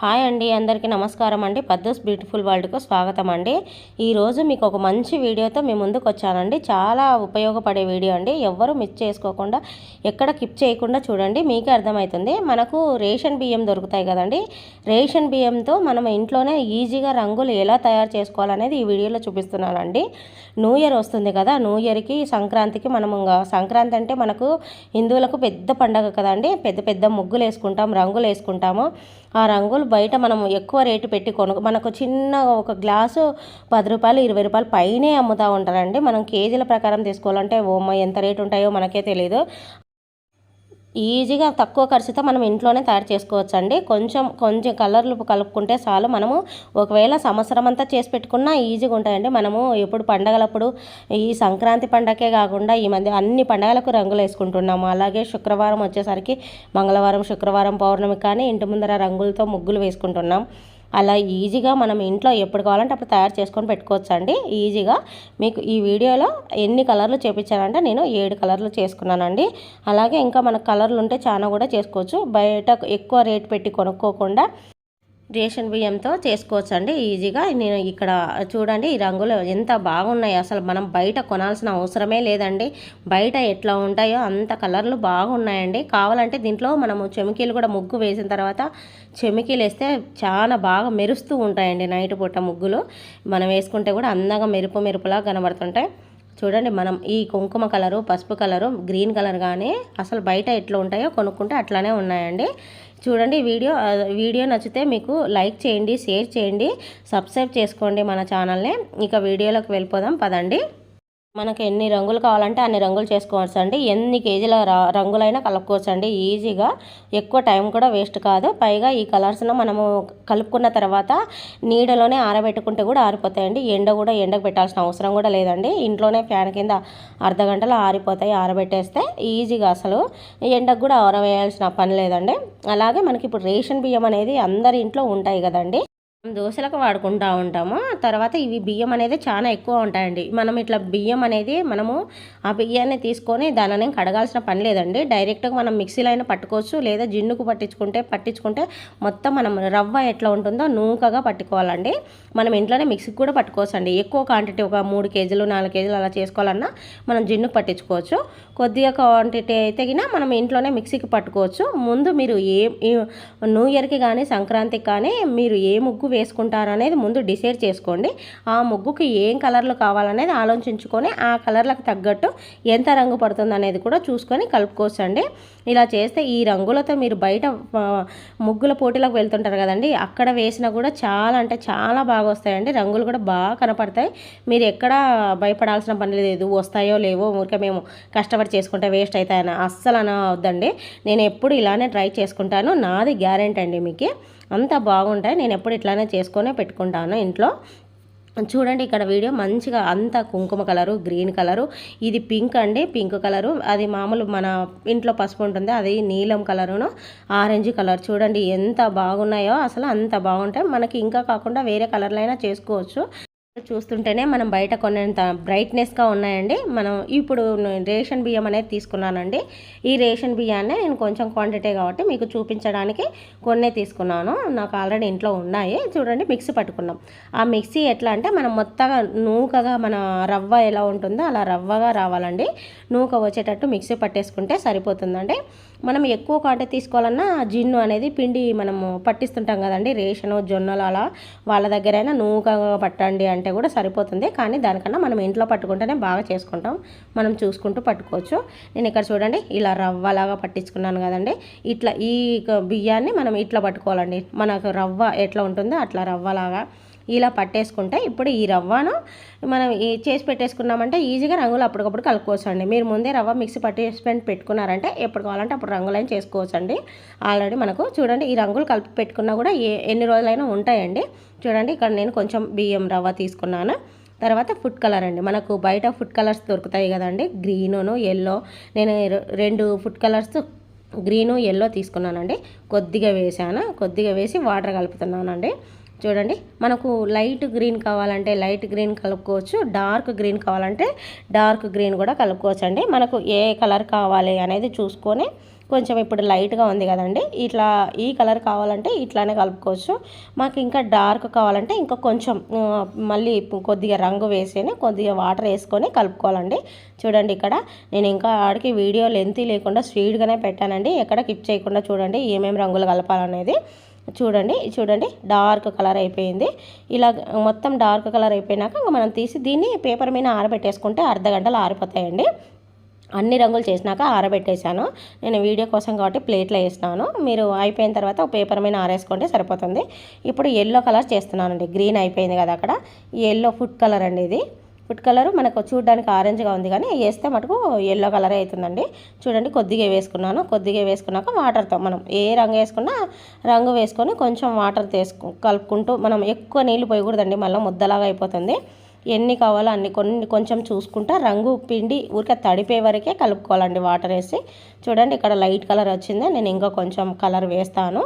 Hi అండి అందరికీ నమస్కారం అండి. పద్దూస్ బ్యూటిఫుల్ వరల్డ్కు స్వాగతం అండి. ఈరోజు మీకు ఒక మంచి వీడియోతో మేము ముందుకు వచ్చానండి. చాలా ఉపయోగపడే వీడియో అండి. ఎవ్వరూ మిస్ చేసుకోకుండా ఎక్కడ కిప్ చేయకుండా చూడండి. మీకే అర్థమవుతుంది మనకు రేషన్ బియ్యం దొరుకుతాయి కదండి. రేషన్ బియ్యంతో మనం ఇంట్లోనే ఈజీగా రంగులు ఎలా తయారు చేసుకోవాలనేది ఈ వీడియోలో చూపిస్తున్నానండి. న్యూ ఇయర్ వస్తుంది కదా. న్యూ ఇయర్కి సంక్రాంతికి మనం సంక్రాంతి అంటే మనకు హిందువులకు పెద్ద పండగ కదండి. పెద్ద పెద్ద ముగ్గులు వేసుకుంటాం రంగులు వేసుకుంటాము ఆ రంగులు బయట మనం ఎక్కువ రేటు పెట్టి కొను మనకు చిన్న ఒక గ్లాసు పది రూపాయలు ఇరవై రూపాయలు పైనే అమ్ముతూ ఉంటారండి. మనం కేజీల ప్రకారం తీసుకోవాలంటే ఓమ్మ ఎంత రేటు ఉంటాయో మనకే తెలియదు ఈజీగా తక్కువ ఖర్చుతో మనం ఇంట్లోనే తయారు చేసుకోవచ్చండి. కొంచెం కొంచెం కలర్లు కలుపుకుంటే చాలు. మనము ఒకవేళ సంవత్సరం అంతా చేసి పెట్టుకున్నా ఈజీగా ఉంటాయండి. మనము ఎప్పుడు పండగలప్పుడు ఈ సంక్రాంతి పండగకే కాకుండా ఈ మధ్య అన్ని పండగలకు రంగులు వేసుకుంటున్నాము. అలాగే శుక్రవారం వచ్చేసరికి మంగళవారం శుక్రవారం పౌర్ణమి కానీ ఇంటి ముందర రంగులతో ముగ్గులు వేసుకుంటున్నాం. అలా ఈజీగా మనం ఇంట్లో ఎప్పుడు కావాలంటే అప్పుడు తయారు చేసుకొని పెట్టుకోవచ్చు అండి. ఈజీగా మీకు ఈ వీడియోలో ఎన్ని కలర్లు చేపించానంటే నేను ఏడు కలర్లు చేసుకున్నానండి. అలాగే ఇంకా మనకు కలర్లు ఉంటే చాలా కూడా చేసుకోవచ్చు. బయట ఎక్కువ రేట్ పెట్టి కొనుక్కోకుండా రేషన్ బియ్యంతో చేసుకోవచ్చు అండి ఈజీగా నేను ఇక్కడ చూడండి ఈ రంగులు ఎంత బాగున్నాయి. అసలు మనం బయట కొనాల్సిన అవసరమే లేదండి. బయట ఎట్లా ఉంటాయో అంత కలర్లు బాగున్నాయండి. కావాలంటే దీంట్లో మనము చెమికీలు కూడా ముగ్గు వేసిన తర్వాత చెమికీలు వేస్తే చాలా బాగా మెరుస్తూ ఉంటాయండి నైట్ పూట ముగ్గులు. మనం వేసుకుంటే కూడా అందంగా మెరుపు మెరుపులా కనబడుతుంటాయి. చూడండి మనం ఈ కుంకుమ కలరు పసుపు కలరు గ్రీన్ కలర్ కానీ అసలు బయట ఎట్లా ఉంటాయో కొనుక్కుంటే అట్లానే ఉన్నాయండి. చూడండి వీడియో వీడియో నచ్చితే మీకు లైక్ చేయండి షేర్ చేయండి సబ్స్క్రైబ్ చేసుకోండి మన ఛానల్ని. ఇక వీడియోలోకి వెళ్ళిపోదాం పదండి. మనకు ఎన్ని రంగులు కావాలంటే అన్ని రంగులు చేసుకోవచ్చు అండి ఎన్ని కేజీల రంగులైనా కలుపుకోవచ్చు అండి ఈజీగా ఎక్కువ టైం కూడా వేస్ట్ కాదు. పైగా ఈ కలర్స్ను మనము కలుపుకున్న తర్వాత నీడలోనే ఆరబెట్టుకుంటే కూడా ఆరిపోతాయండి. ఎండ కూడా ఎండకు పెట్టాల్సిన అవసరం కూడా లేదండి. ఇంట్లోనే ఫ్యాన్ కింద అర్ధ గంటలో ఆరిపోతాయి. ఆరబెట్టేస్తే ఈజీగా అసలు ఎండకు కూడా ఆరవేయాల్సిన పని లేదండి. అలాగే మనకి ఇప్పుడు రేషన్ బియ్యం అనేది అందరి ఇంట్లో ఉంటాయి కదండి. దోశలకు వాడుకుంటూ ఉంటాము. తర్వాత ఇవి బియ్యం అనేది చాలా ఎక్కువ ఉంటాయండి. మనం ఇట్లా బియ్యం అనేది మనము ఆ బియ్యాన్ని తీసుకొని దానిని కడగాల్సిన పని లేదండి. డైరెక్ట్గా మనం మిక్సీలో అయినా పట్టుకోవచ్చు లేదా జిన్నుకు పట్టించుకుంటే పట్టించుకుంటే మొత్తం మనం రవ్వ ఎట్లా ఉంటుందో నూకగా పట్టుకోవాలండి. మనం ఇంట్లోనే మిక్సీకి కూడా పట్టుకోవచ్చు అండి ఎక్కువ క్వాంటిటీ ఒక మూడు కేజీలు నాలుగు కేజీలు అలా చేసుకోవాలన్నా మనం జిన్ను పట్టించుకోవచ్చు. కొద్దిగా క్వాంటిటీ అయితే మనం ఇంట్లోనే మిక్సీకి పట్టుకోవచ్చు. ముందు మీరు ఏ న్యూ ఇయర్కి కానీ సంక్రాంతికి కానీ మీరు ఏ ముగ్గు వేసుకుంటారు అనేది ముందు డిసైడ్ చేసుకోండి. ఆ ముగ్గుకి ఏం కలర్లు కావాలనేది ఆలోచించుకొని ఆ కలర్లకు తగ్గట్టు ఎంత రంగు పడుతుంది అనేది కూడా చూసుకొని కలుపుకోవచ్చండి ఇలా చేస్తే ఈ రంగులతో మీరు బయట ముగ్గుల పోటీలకు వెళ్తుంటారు కదండి. అక్కడ వేసినా కూడా చాలా అంటే చాలా బాగా వస్తాయండి. రంగులు కూడా బాగా కనపడతాయి. మీరు ఎక్కడ భయపడాల్సిన పని లేదు. వస్తాయో లేవో ఊరికే మేము కష్టపడి చేసుకుంటే వేస్ట్ అవుతాయని అస్సలు అనవద్దండి. నేను ఎప్పుడు ఇలానే ట్రై చేసుకుంటాను. నాది గ్యారెంటీ అండి మీకు. అంత బాగుంటాయి. నేను ఎప్పుడు ఇట్లానే చేసుకొనే పెట్టుకుంటాను ఇంట్లో. చూడండి ఇక్కడ వీడియో మంచిగా అంత కుంకుమ కలరు గ్రీన్ కలరు ఇది పింక్ అండి పింక్ కలరు. అది మామూలు మన ఇంట్లో పసుపు ఉంటుంది అది నీలం కలరును ఆరెంజ్ కలర్. చూడండి ఎంత బాగున్నాయో అసలు అంత బాగుంటాయి. మనకి ఇంకా కాకుండా వేరే కలర్లైనా చేసుకోవచ్చు. చూస్తుంటేనే మనం బయట కొనేంత బ్రైట్నెస్గా ఉన్నాయండి. మనం ఇప్పుడు రేషన్ బియ్యం అనేది తీసుకున్నానండి. ఈ రేషన్ బియ్యాన్ని నేను కొంచెం క్వాంటిటీ కాబట్టి మీకు చూపించడానికి కొన్నే తీసుకున్నాను. నాకు ఆల్రెడీ ఇంట్లో ఉన్నాయి. చూడండి మిక్సీ పట్టుకున్నాం. ఆ మిక్సీ ఎట్లా అంటే మనం మొత్తగా నూకగా మన రవ్వ ఎలా ఉంటుందో అలా రవ్వగా రావాలండి. నూక వచ్చేటట్టు మిక్సీ పట్టేసుకుంటే సరిపోతుందండి. మనం ఎక్కువ కాంటే తీసుకోవాలన్నా జిన్ను అనేది పిండి మనము పట్టిస్తుంటాం కదండి రేషను జొన్నలు అలా వాళ్ళ దగ్గరైనా నూకగా పట్టండి అంటే కూడా సరిపోతుంది. కానీ దానికన్నా మనం ఇంట్లో పట్టుకుంటేనే బాగా చేసుకుంటాం. మనం చూసుకుంటూ పట్టుకోవచ్చు. నేను ఇక్కడ చూడండి ఇలా రవ్వలాగా పట్టించుకున్నాను కదండి. ఇట్లా ఈ బియ్యాన్ని మనం ఇట్లా పట్టుకోవాలండి. మనకు రవ్వ ఎట్లా ఉంటుందో అట్లా రవ్వలాగా ఇలా పట్టేసుకుంటే ఇప్పుడు ఈ రవ్వను మనం చేసి పెట్టేసుకున్నామంటే ఈజీగా రంగులు అప్పటికప్పుడు కలుపుకోవచ్చు అండి మీరు ముందే రవ్వ మిక్సీ పట్టేసి పెట్టుకున్నారంటే ఎప్పుడు కావాలంటే అప్పుడు రంగులైన చేసుకోవచ్చు అండి ఆల్రెడీ మనకు చూడండి ఈ రంగులు కలిపి పెట్టుకున్నా కూడా ఏ ఎన్ని రోజులైనా ఉంటాయండి. చూడండి ఇక్కడ నేను కొంచెం బియ్యం రవ్వ తీసుకున్నాను. తర్వాత ఫుడ్ కలర్ అండి. మనకు బయట ఫుడ్ కలర్స్ దొరుకుతాయి కదండి. గ్రీనును ఎల్లో నేను రెండు ఫుడ్ కలర్స్ గ్రీను ఎల్లో తీసుకున్నానండి. కొద్దిగా వేసాను కొద్దిగా వేసి వాటర్ కలుపుతున్నానండి. చూడండి మనకు లైట్ గ్రీన్ కావాలంటే లైట్ గ్రీన్ కలుపుకోవచ్చు డార్క్ గ్రీన్ కావాలంటే డార్క్ గ్రీన్ కూడా కలుపుకోవచ్చు అండి మనకు ఏ కలర్ కావాలి అనేది చూసుకొని కొంచెం ఇప్పుడు లైట్గా ఉంది కదండి ఇట్లా ఈ కలర్ కావాలంటే ఇట్లానే కలుపుకోవచ్చు. మాకు ఇంకా డార్క్ కావాలంటే ఇంకా కొంచెం మళ్ళీ కొద్దిగా రంగు వేసేని కొద్దిగా వాటర్ వేసుకొని కలుపుకోవాలండి. చూడండి ఇక్కడ నేను ఇంకా ఆడికి వీడియో లెంతీ లేకుండా స్వీడ్గానే పెట్టానండి. ఎక్కడ కిప్ చేయకుండా చూడండి ఏమేమి రంగులు కలపాలనేది. చూడండి చూడండి డార్క్ కలర్ అయిపోయింది. ఇలా మొత్తం డార్క్ కలర్ అయిపోయినాక మనం తీసి దీన్ని పేపర్ మీద ఆరబెట్టేసుకుంటే అర్ధ గంటలు ఆరిపోతాయండి. అన్ని రంగులు చేసినాక ఆరబెట్టేశాను. నేను వీడియో కోసం కాబట్టి ప్లేట్లో వేసినాను. మీరు అయిపోయిన తర్వాత పేపర్ మీద ఆరేసుకుంటే సరిపోతుంది. ఇప్పుడు ఎల్లో కలర్ చేస్తున్నానండి. గ్రీన్ అయిపోయింది కదా అక్కడ. ఎల్లో ఫుడ్ కలర్ అండి ఇది. ఫుడ్ కలర్ మనకు చూడడానికి ఆరెంజ్గా ఉంది కానీ వేస్తే మటుకు ఎల్లో కలరే అవుతుందండి చూడండి కొద్దిగా వేసుకున్నాను. కొద్దిగా వేసుకున్నాక వాటర్తో మనం ఏ రంగు వేసుకున్నా రంగు వేసుకొని కొంచెం వాటర్ తీసుకు కలుపుకుంటూ మనం ఎక్కువ నీళ్ళు పోయకూడదండి. మళ్ళీ ముద్దలాగా అయిపోతుంది. ఎన్ని కావాలో అన్ని కొన్ని కొంచెం చూసుకుంటా. రంగు పిండి ఊరికే తడిపే వరకే కలుపుకోవాలండి వాటర్ వేసి. చూడండి ఇక్కడ లైట్ కలర్ వచ్చిందే. నేను ఇంకా కొంచెం కలర్ వేస్తాను.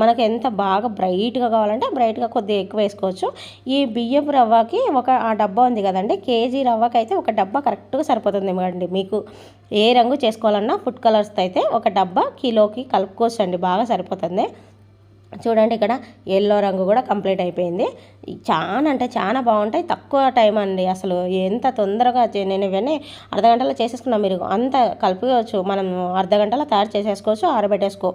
మనకు ఎంత బాగా బ్రైట్గా కావాలంటే బ్రైట్గా కొద్దిగా ఎక్కువ వేసుకోవచ్చు. ఈ బియ్యపు రవ్వకి ఒక ఆ డబ్బా ఉంది కదండి కేజీ రవ్వకి అయితే ఒక డబ్బా కరెక్ట్గా సరిపోతుంది అండి మీకు ఏ రంగు చేసుకోవాలన్నా ఫుడ్ కలర్స్తో అయితే ఒక డబ్బా కిలోకి కలుపుకోవచ్చు అండి బాగా సరిపోతుంది. చూడండి ఇక్కడ ఎల్లో రంగు కూడా కంప్లీట్ అయిపోయింది. చాలా అంటే చాలా బాగుంటాయి. తక్కువ టైం అండి అసలు. ఎంత తొందరగా నేను ఇవన్నీ అర్ధ గంటలో చేసేసుకున్నాం. మీరు అంత కలుపుకోవచ్చు. మనం అర్ధ గంటలో తయారు చేసేసుకోవచ్చు ఆరబెట్టేసుకో.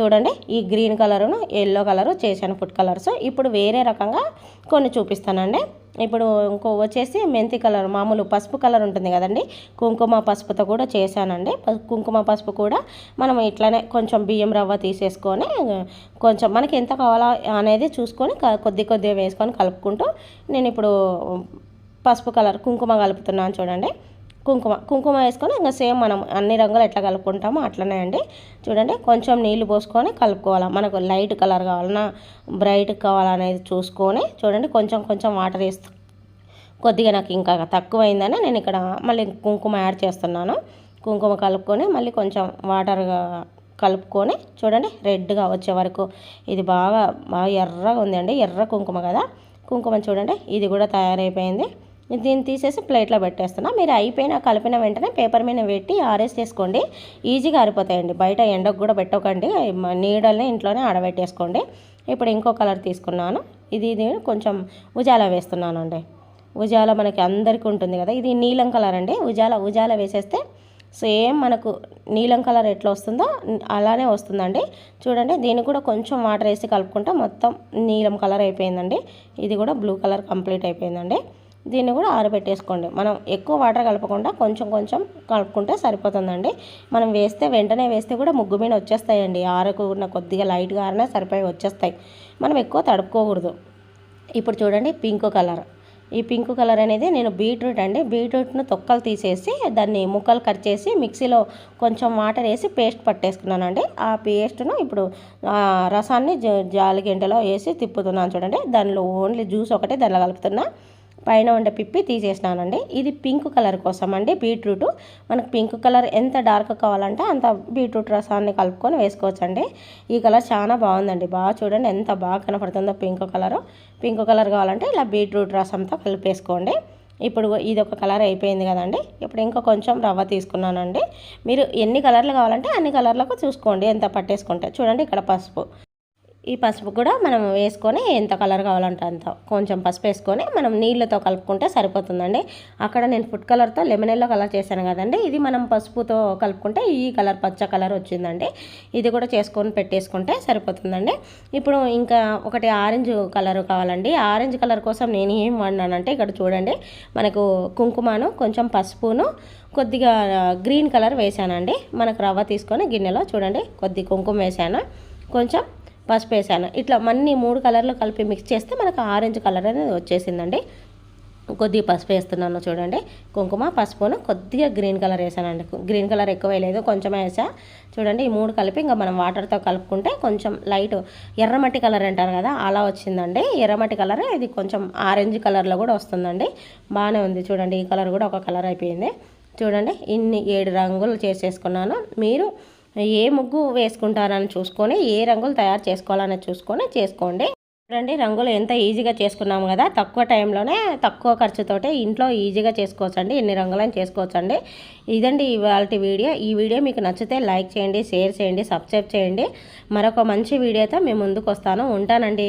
చూడండి ఈ గ్రీన్ కలరును ఎల్లో కలరు చేశాను ఫుడ్ కలర్స్. ఇప్పుడు వేరే రకంగా కొన్ని చూపిస్తానండి. ఇప్పుడు ఇంకో వచ్చేసి మెంతి కలర్ మామూలు పసుపు కలర్ ఉంటుంది కదండి. కుంకుమ పసుపుతో కూడా చేశానండి. కుంకుమ పసుపు కూడా మనం ఇట్లానే కొంచెం బియ్యం రవ్వ తీసేసుకొని కొంచెం మనకి ఎంత కావాలా అనేది చూసుకొని కొద్ది కొద్దిగా వేసుకొని కలుపుకుంటూ నేను ఇప్పుడు పసుపు కలర్ కుంకుమ కలుపుతున్నాను చూడండి. కుంకుమ కుంకుమ వేసుకొని ఇంకా సేమ్ మనం అన్ని రంగులు ఎట్లా కలుపుకుంటామో అట్లనే అండి. చూడండి కొంచెం నీళ్ళు పోసుకొని కలుపుకోవాలి. మనకు లైట్ కలర్ కావాలన్నా బ్రైట్ కావాలనేది చూసుకొని చూడండి కొంచెం కొంచెం వాటర్ వేస్తూ కొద్దిగా నాకు ఇంకా తక్కువైందని నేను ఇక్కడ మళ్ళీ కుంకుమ యాడ్ చేస్తున్నాను. కుంకుమ కలుపుకొని మళ్ళీ కొంచెం వాటర్గా కలుపుకొని చూడండి రెడ్గా వచ్చే వరకు ఇది బాగా బాగా ఎర్రగా ఉంది ఎర్ర కుంకుమ కదా. కుంకుమ చూడండి ఇది కూడా తయారైపోయింది. దీన్ని తీసేసి ప్లేట్లో పెట్టేస్తున్నా. మీరు అయిపోయిన కలిపిన వెంటనే పేపర్ మీద పెట్టి ఆరేసేసుకోండి ఈజీగా ఆరిపోతాయండి. బయట ఎండకు కూడా పెట్టకండి. నీడల్ని ఇంట్లోనే ఆడబెట్టేసుకోండి. ఇప్పుడు ఇంకో కలర్ తీసుకున్నాను. ఇది ఇది కొంచెం ఉజాల వేస్తున్నాను అండి ఉజాల మనకి అందరికీ ఉంటుంది కదా. ఇది నీలం కలర్ అండి. ఉజాల ఉజాల వేసేస్తే సేమ్ మనకు నీలం కలర్ ఎట్లా వస్తుందో అలానే వస్తుందండి. చూడండి దీన్ని కూడా కొంచెం వాటర్ వేసి కలుపుకుంటే మొత్తం నీలం కలర్ అయిపోయిందండి. ఇది కూడా బ్లూ కలర్ కంప్లీట్ అయిపోయిందండి. దీన్ని కూడా ఆరబెట్టేసుకోండి. మనం ఎక్కువ వాటర్ కలపకుండా కొంచెం కొంచెం కలుపుకుంటే సరిపోతుందండి. మనం వేస్తే వెంటనే వేస్తే కూడా ముగ్గు మీద వచ్చేస్తాయండి. ఆరకున్న కొద్దిగా లైట్గా ఆరినా సరిపోయి వచ్చేస్తాయి. మనం ఎక్కువ తడుపుకోకూడదు. ఇప్పుడు చూడండి పింక్ కలర్. ఈ పింక్ కలర్ అనేది నేను బీట్రూట్ అండి. బీట్రూట్ను తొక్కలు తీసేసి దాన్ని ముక్కలు కట్ చేసి మిక్సీలో కొంచెం వాటర్ వేసి పేస్ట్ పట్టేసుకున్నానండి. ఆ పేస్ట్ను ఇప్పుడు రసాన్ని జాలి గంటలో వేసి తిప్పుతున్నాను చూడండి. దానిలో ఓన్లీ జ్యూస్ ఒకటే దానిలో కలుపుతున్నా. పైన ఉండే పిప్పి తీసేసినానండి. ఇది పింక్ కలర్ కోసం అండి బీట్రూట్. మనకు పింక్ కలర్ ఎంత డార్క్ కావాలంటే అంత బీట్రూట్ రసాన్ని కలుపుకొని వేసుకోవచ్చండి. ఈ కలర్ చాలా బాగుందండి. బాగా చూడండి ఎంత బాగా కనపడుతుందో పింక్ కలరు. పింక్ కలర్ కావాలంటే ఇలా బీట్రూట్ రసంతో కలిపేసుకోండి. ఇప్పుడు ఇది ఒక కలర్ అయిపోయింది కదండి. ఇప్పుడు ఇంకా కొంచెం రవ్వ తీసుకున్నానండి. మీరు ఎన్ని కలర్లు కావాలంటే అన్ని కలర్లకు చూసుకోండి. ఎంత పట్టేసుకుంటే. చూడండి ఇక్కడ పసుపు. ఈ పసుపు కూడా మనం వేసుకొని ఎంత కలర్ కావాలంటే అంత కొంచెం పసుపు వేసుకొని మనం నీళ్ళతో కలుపుకుంటే సరిపోతుందండి. అక్కడ నేను ఫుడ్ కలర్తో లెమన్ ఎల్లో కలర్ చేశాను కదండి. ఇది మనం పసుపుతో కలుపుకుంటే ఈ కలర్ పచ్చ కలర్ వచ్చిందండి. ఇది కూడా చేసుకొని పెట్టేసుకుంటే సరిపోతుందండి. ఇప్పుడు ఇంకా ఒకటి ఆరెంజ్ కలర్ కావాలండి. ఆరెంజ్ కలర్ కోసం నేను ఏం వాడినానంటే ఇక్కడ చూడండి. మనకు కుంకుమను కొంచెం పసుపును కొద్దిగా గ్రీన్ కలర్ వేసానండి మనకు రవ్వ తీసుకొని గిన్నెలో చూడండి. కొద్ది కుంకుమ వేసాను కొంచెం పసుపు వేసాను ఇట్లా మన్ని మూడు కలర్లు కలిపి మిక్స్ చేస్తే మనకు ఆరెంజ్ కలర్ అనేది వచ్చేసిందండి. కొద్దిగా పసుపు వేస్తున్నాను చూడండి. కుంకుమ పసుపును కొద్దిగా గ్రీన్ కలర్ వేసానండి. గ్రీన్ కలర్ ఎక్కువ వేయలేదు కొంచెం వేసా. చూడండి ఈ మూడు కలిపి ఇంకా మనం వాటర్తో కలుపుకుంటే కొంచెం లైట్ ఎర్రమట్టి కలర్ అంటారు కదా అలా వచ్చిందండి. ఎర్రమట్టి కలర్ ఇది కొంచెం ఆరెంజ్ కలర్లో కూడా వస్తుందండి. బాగానే ఉంది చూడండి ఈ కలర్ కూడా ఒక కలర్ అయిపోయింది. చూడండి ఇన్ని ఏడు రంగులు చేసేసుకున్నాను. మీరు ఏ ముగ్గు వేసుకుంటారని చూసుకొని ఏ రంగులు తయారు చేసుకోవాలని చూసుకొని చేసుకోండి. చూడండి రంగులు ఎంత ఈజీగా చేసుకున్నాము కదా. తక్కువ టైంలోనే తక్కువ ఖర్చుతోటే ఇంట్లో ఈజీగా చేసుకోవచ్చండి. ఎన్ని రంగులని చేసుకోవచ్చండి. ఇదండి ఇవాళ వీడియో. ఈ వీడియో మీకు నచ్చితే లైక్ చేయండి షేర్ చేయండి సబ్స్క్రైబ్ చేయండి. మరొక మంచి వీడియోతో మేము ముందుకు వస్తాను. ఉంటానండి.